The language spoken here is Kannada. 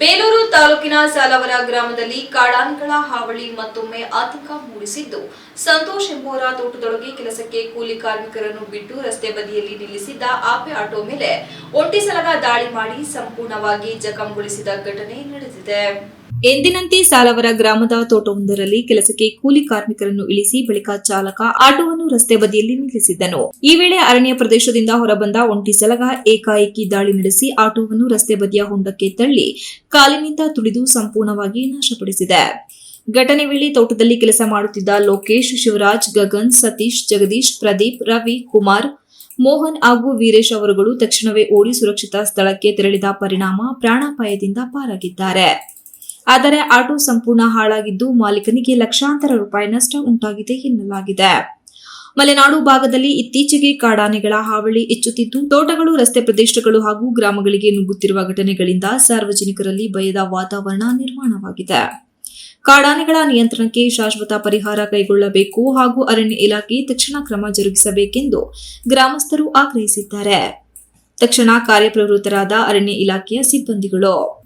ಬೇಲೂರು ತಾಲೂಕಿನ ಸಾಲವರ ಗ್ರಾಮದಲ್ಲಿ ಕಾಡಾನೆಗಳ ಹಾವಳಿ ಮತ್ತೊಮ್ಮೆ ಆತಂಕ ಮೂಡಿಸಿದ್ದು. ಸಂತೋಷ್ ಎಂಬುವರ ತೋಟದೊಳಗೆ ಕೆಲಸಕ್ಕೆ ಕೂಲಿ ಕಾರ್ಮಿಕರನ್ನು ಬಿಟ್ಟು ರಸ್ತೆ ಬದಿಯಲ್ಲಿ ನಿಲ್ಲಿಸಿದ್ದ ಆಪೆ ಆಟೋ ಮೇಲೆ ಒಂಟಿ ಸಲಗ ದಾಳಿ ಮಾಡಿ ಸಂಪೂರ್ಣವಾಗಿ ಜಖಂಗೊಳಿಸಿದ ಘಟನೆ ನಡೆದಿದೆ. ಎಂದಿನಂತೆ ಸಾಲವರ ಗ್ರಾಮದ ತೋಟವೊಂದರಲ್ಲಿ ಕೆಲಸಕ್ಕೆ ಕೂಲಿ ಕಾರ್ಮಿಕರನ್ನು ಇಳಿಸಿ ಬಳಿಕ ಚಾಲಕ ಆಟೋವನ್ನು ರಸ್ತೆ ಬದಿಯಲ್ಲಿ ನಿಲ್ಲಿಸಿದ್ದನು. ಈ ವೇಳೆ ಅರಣ್ಯ ಪ್ರದೇಶದಿಂದ ಹೊರಬಂದ ಒಂಟಿ ಸಲಗ ಏಕಾಏಕಿ ದಾಳಿ ನಡೆಸಿ ಆಟೋವನ್ನು ರಸ್ತೆ ಬದಿಯ ಹೊಂಡಕ್ಕೆ ತಳ್ಳಿ ಕಾಲಿನಿಂದ ತುಳಿದು ಸಂಪೂರ್ಣವಾಗಿ ನಾಶಪಡಿಸಿದೆ. ಘಟನೆ ವೇಳೆ ತೋಟದಲ್ಲಿ ಕೆಲಸ ಮಾಡುತ್ತಿದ್ದ ಲೋಕೇಶ್, ಶಿವರಾಜ್, ಗಗನ್, ಸತೀಶ್, ಜಗದೀಶ್, ಪ್ರದೀಪ್, ರವಿ, ಕುಮಾರ್, ಮೋಹನ್ ಹಾಗೂ ವೀರೇಶ್ ಅವರುಗಳು ತಕ್ಷಣವೇ ಓಡಿ ಸುರಕ್ಷಿತ ಸ್ಥಳಕ್ಕೆ ತೆರಳಿದ ಪರಿಣಾಮ ಪ್ರಾಣಾಪಾಯದಿಂದ ಪಾರಾಗಿದ್ದಾರೆ. ಆದರೆ ಆಟೋ ಸಂಪೂರ್ಣ ಹಾಳಾಗಿದ್ದು ಮಾಲೀಕನಿಗೆ ಲಕ್ಷಾಂತರ ರೂಪಾಯಿ ನಷ್ಟ ಉಂಟಾಗಿದೆ ಎನ್ನಲಾಗಿದೆ. ಮಲೆನಾಡು ಭಾಗದಲ್ಲಿ ಇತ್ತೀಚೆಗೆ ಕಾಡಾನೆಗಳ ಹಾವಳಿ ಹೆಚ್ಚುತ್ತಿದ್ದು, ತೋಟಗಳು, ರಸ್ತೆ ಪ್ರದೇಶಗಳು ಹಾಗೂ ಗ್ರಾಮಗಳಿಗೆ ನುಗ್ಗುತ್ತಿರುವ ಘಟನೆಗಳಿಂದ ಸಾರ್ವಜನಿಕರಲ್ಲಿ ಭಯದ ವಾತಾವರಣ ನಿರ್ಮಾಣವಾಗಿದೆ. ಕಾಡಾನೆಗಳ ನಿಯಂತ್ರಣಕ್ಕೆ ಶಾಶ್ವತ ಪರಿಹಾರ ಕೈಗೊಳ್ಳಬೇಕು ಹಾಗೂ ಅರಣ್ಯ ಇಲಾಖೆ ತಕ್ಷಣ ಕ್ರಮ ಜರುಗಿಸಬೇಕೆಂದು ಗ್ರಾಮಸ್ಥರು ಆಗ್ರಹಿಸಿದ್ದಾರೆ. ತಕ್ಷಣ ಕಾರ್ಯಪ್ರವೃತ್ತರಾದ ಅರಣ್ಯ ಇಲಾಖೆಯ ಸಿಬ್ಬಂದಿಗಳು.